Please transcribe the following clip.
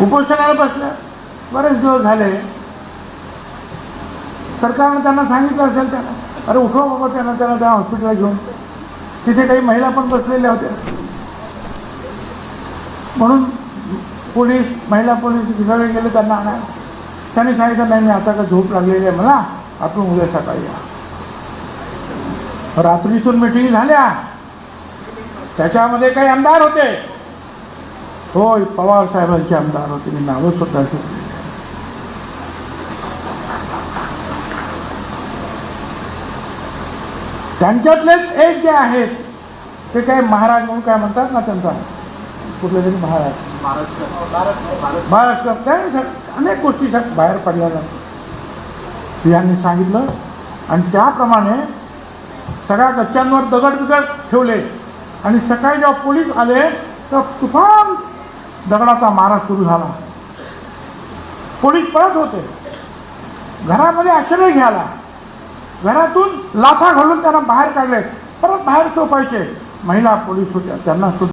उपोषणाला बसल्या बरेच दिवस झाले. सरकारनं त्यांना सांगितलं असेल त्यांना. अरे उठवा बाबा त्यांना त्यांना त्या हॉस्पिटलला घेऊन. तिथे काही महिला पण बसलेल्या होत्या. म्हणून पोलीस महिला पोलीस सगळे गेले त्यांना आणायला. त्यांनी सांगितलं नाही मी आता का झोप लागलेली आहे मला. आपण उद्या सकाळी या. रात्रीतून मिटिंग झाल्या. त्याच्यामध्ये काही आमदार होते. होय पवार साहेबांचे आमदार होते मी नावं स्वतः त्यांच्यातलेच एक जे आहेत ते काय महाराज म्हणून काय म्हणतात ना त्यांचा कुठले तरी महाराज महाराष्ट्रात काय अनेक गोष्टी बाहेर पडल्या जातात यांनी सांगितलं आणि त्याप्रमाणे सगळ्या गच्च्यांवर दगड बिगड ठेवले आणि सकाळी जेव्हा पोलीस आले तर तुफान दगडाचा मारा सुरू झाला. पोलीस पळत होते. घरामध्ये आश्रय घ्यायला. घरातून लाथा घालून त्यांना बाहेर काढले. परत बाहेर सोपायचे महिला पोलीस होत्या. त्यांना सुद्धा